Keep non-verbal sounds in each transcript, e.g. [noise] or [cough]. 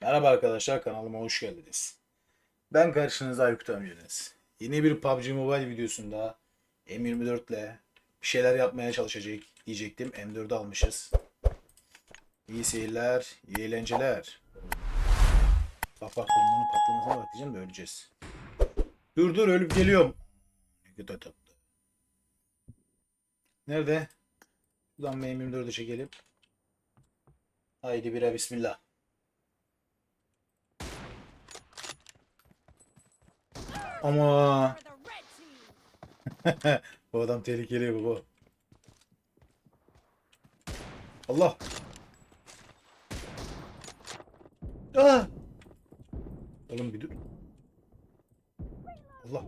Merhaba arkadaşlar kanalıma hoş geldiniz. Ben karşınızda Aykut amcanız. Yeni bir PUBG Mobile videosunda M24 ile bir şeyler yapmaya çalışacak diyecektim. M4'ü almışız. İyi seyirler, iyi eğlenceler. Bak bak bombanın patlamasına bak diyeceğim de öleceğiz. Dur dur ölüp geliyorum. Nerede? Buradan M24'ü çekelim. Haydi bire bismillah. Ama [laughs] bu adam tehlikeli baba. Allah. Aa! Oğlum bir dur. Allah.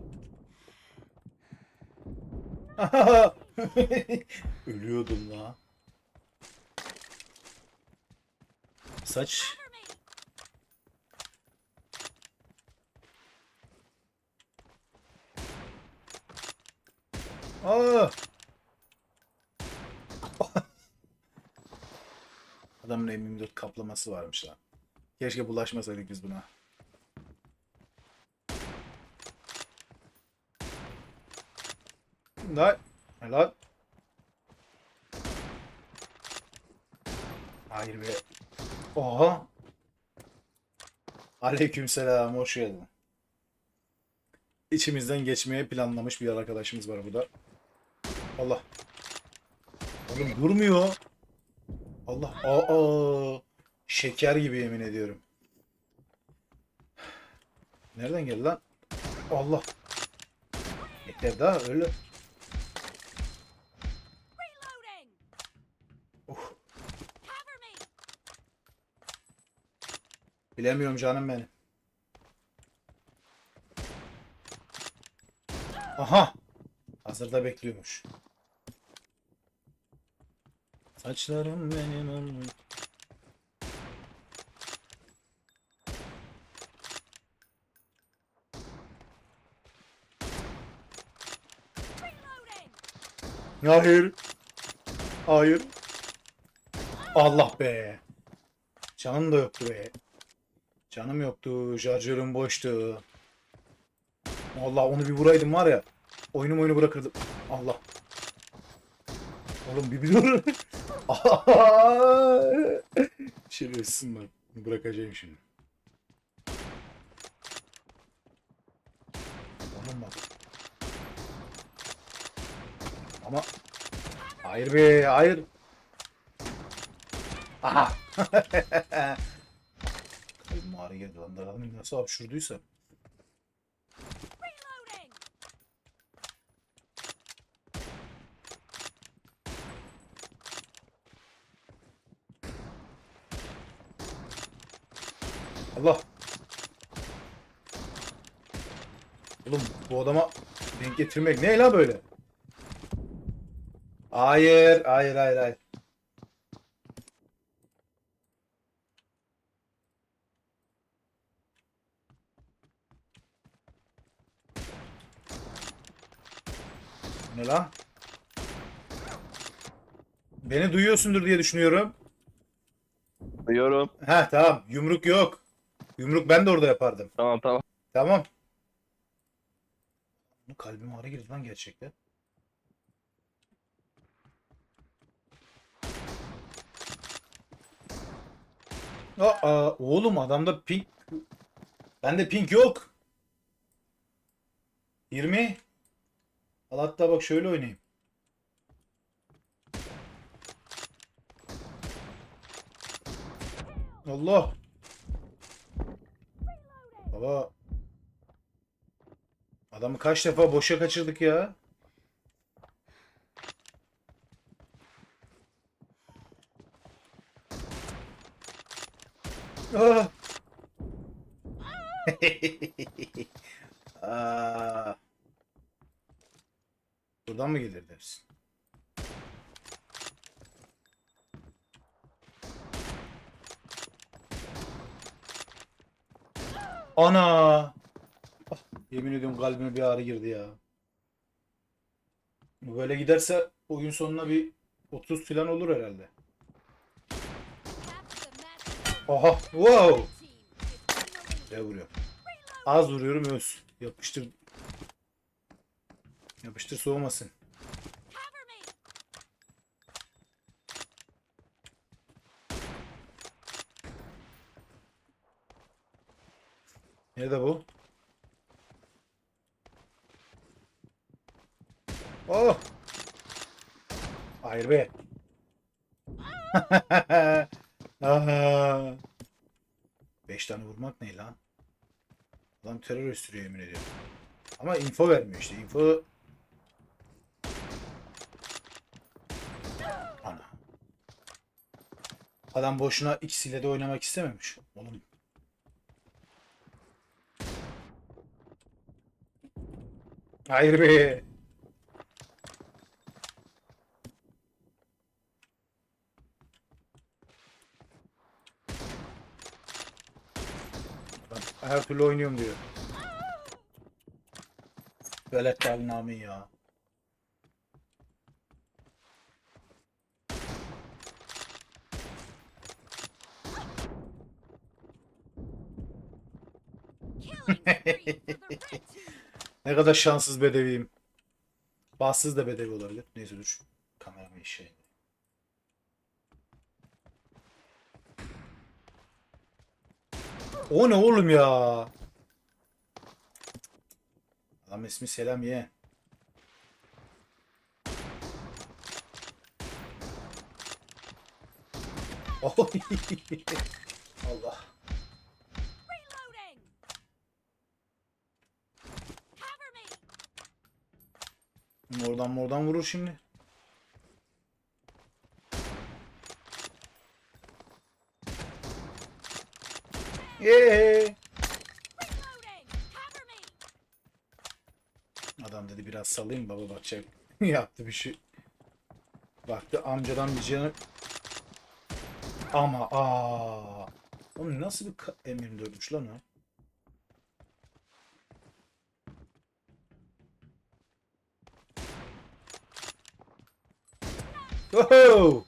[laughs] Ölüyordum la. Saç. Aa! [laughs] Adamın M24 kaplaması varmış lan. Keşke bulaşmasaydık biz buna. Lan. Lan. Hayır be. Oha. Aleykümselam, hoş geldin. İçimizden geçmeye planlamış bir arkadaşımız var burada. Allah. Oğlum durmuyor. Allah. Aa. Şeker gibi yemin ediyorum. Nereden geldi lan? Allah. Yeter daha öyle. Me. Bilemiyorum canım benim. Aha. Hazırda bekliyormuş. Saçlarım benim. Reloading. Hayır. Hayır. Allah be. Canım da yoktu be. Canım yoktu. Şarjörüm boştu. Allah onu bir vuraydım var ya. Oyunum oyunu bırakırdım. Allah. Oğlum bir bir dur. [laughs] Şerefsizim ben. Bırakacağım şimdi. Oğlum bak. Ama Hayır be, hayır. Aha. Kalbim ağrı geldi lan. Nasıl hapşurduysa. Allah. Oğlum bu adama denk getirmek ne la böyle? Hayır, hayır, hayır, hayır. Ne lan? Beni duyuyorsundur diye düşünüyorum. Duyuyorum. Ha tamam. Yumruk yok. Yumruk ben de orada yapardım. Tamam tamam. Tamam. Bu kalbime ağrı girdi lan gerçekten. Aa, oğlum adamda pink Bende pink yok. 20 Al hatta bak şöyle oynayayım. Allah. Baba. Adamı kaç defa boşa kaçırdık ya. Ah. [laughs] Aa. Buradan mı gelir dersin? Ana! Ah, yemin ediyorum kalbime bir ağrı girdi ya. Böyle giderse oyun sonuna bir 30 falan olur herhalde. Aha! Wow! Buraya vuruyorum. Az vuruyorum öz. Yapıştır. Yapıştır soğumasın. Nerede bu? Oh! Hayır be. [laughs] Aha. Beş tane vurmak ne lan? Adam terör üstürüyor yemin ediyorum. Ama info vermiyor işte. Info... Ana. Adam boşuna ikisiyle de oynamak istememiş. Oğlum Hayır be. Her türlü oynuyorum diyor. Velet Nami ya. Ne kadar şanssız bedeviyim. Bassız da bedevi olabilir. Neyse dur. Kameramı işe. O ne oğlum ya? Adam ismi Selam ye. Oy. [laughs] me. Oradan oradan vurur şimdi. Eee. Reloading. Cover me. Adam dedi biraz salayım baba bakacak. [laughs] Yaptı bir şey. Baktı amcadan bir canı. Ama aa. Oğlum nasıl bir ka- M24'müş lan o? Oho!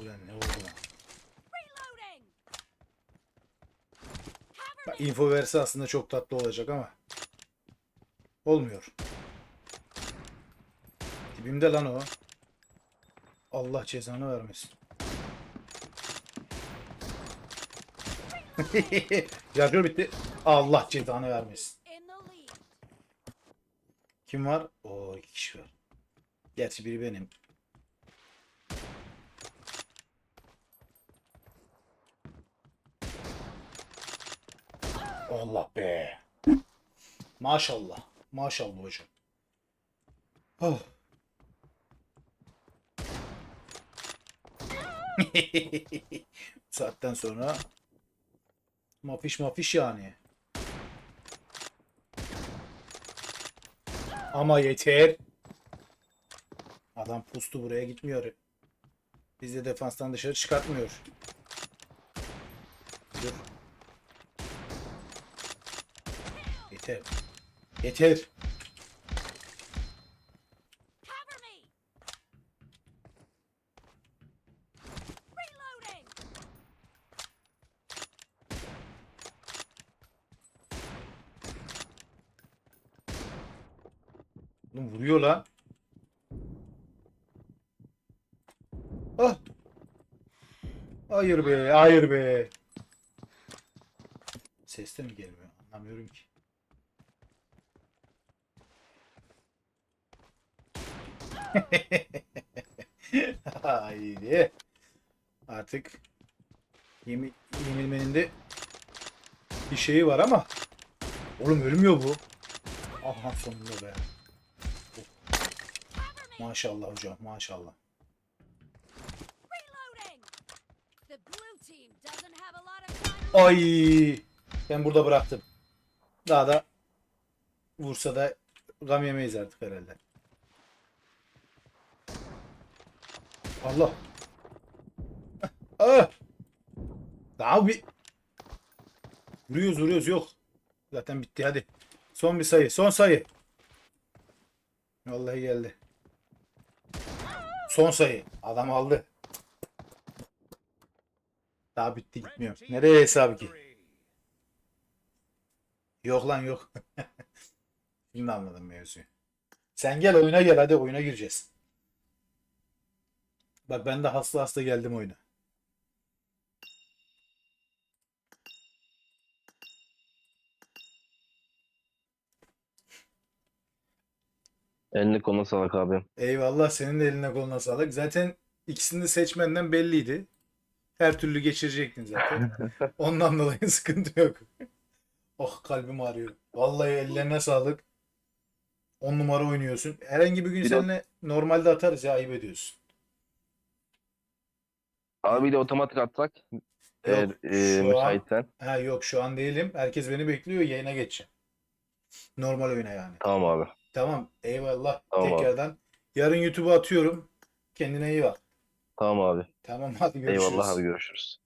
Ulan ne oldu lan? Bak, info verse aslında çok tatlı olacak ama. Olmuyor. Dibimde lan o. Allah cezanı vermesin. [laughs] Şarjör bitti. Allah cezanı vermesin. Kim var? O iki kişi var. Gerçi biri benim. Allah be. Maşallah. Maşallah hocam. Oh. [laughs] Saatten sonra mafiş mafiş yani. Ama yeter. Adam pustu buraya gitmiyor. Biz de defanstan dışarı çıkartmıyor. Dur. Yeter. Yeter. Oğlum vuruyor lan. Ah. Hayır be, hayır be. Ses de mi gelmiyor? Anlamıyorum ki. [laughs] Haydi. Artık yemi, yenilmenin de bir şeyi var ama oğlum ölmüyor bu. Aha sonunda be. Me. Maşallah hocam maşallah. Ay ben burada bıraktım. Daha da vursa da gam yemeyiz artık herhalde. Allah. Ah. Bir vuruyoruz vuruyoruz yok. Zaten bitti hadi. Son bir sayı son sayı. Vallahi geldi. Son sayı. Adam aldı. Daha bitti gitmiyor. Nereye hesabı ki? Yok lan yok. [laughs] Şimdi anladım mevzuyu. Sen gel oyuna gel hadi oyuna gireceğiz. Bak ben de hasta hasta geldim oyuna. Eline koluna sağlık abi. Eyvallah senin de eline koluna sağlık. Zaten ikisini de seçmenden belliydi. Her türlü geçirecektin zaten. [laughs] Ondan dolayı [laughs] sıkıntı yok. Oh kalbim ağrıyor. Vallahi ellerine sağlık. 10 numara oynuyorsun. Herhangi bir gün Bir de- seninle normalde atarız ya ayıp ediyorsun. Abi de otomatik atsak. Eğer Yok, e, şu an- müsaitsen. Ha yok şu an değilim. Herkes beni bekliyor. Yayına geçeceğim. Normal oyuna yani. Tamam abi. Tamam. Eyvallah. Tamam abi. Tekrardan. Yarın YouTube'a atıyorum. Kendine iyi bak. Tamam abi. Tamam hadi görüşürüz. Eyvallah abi görüşürüz.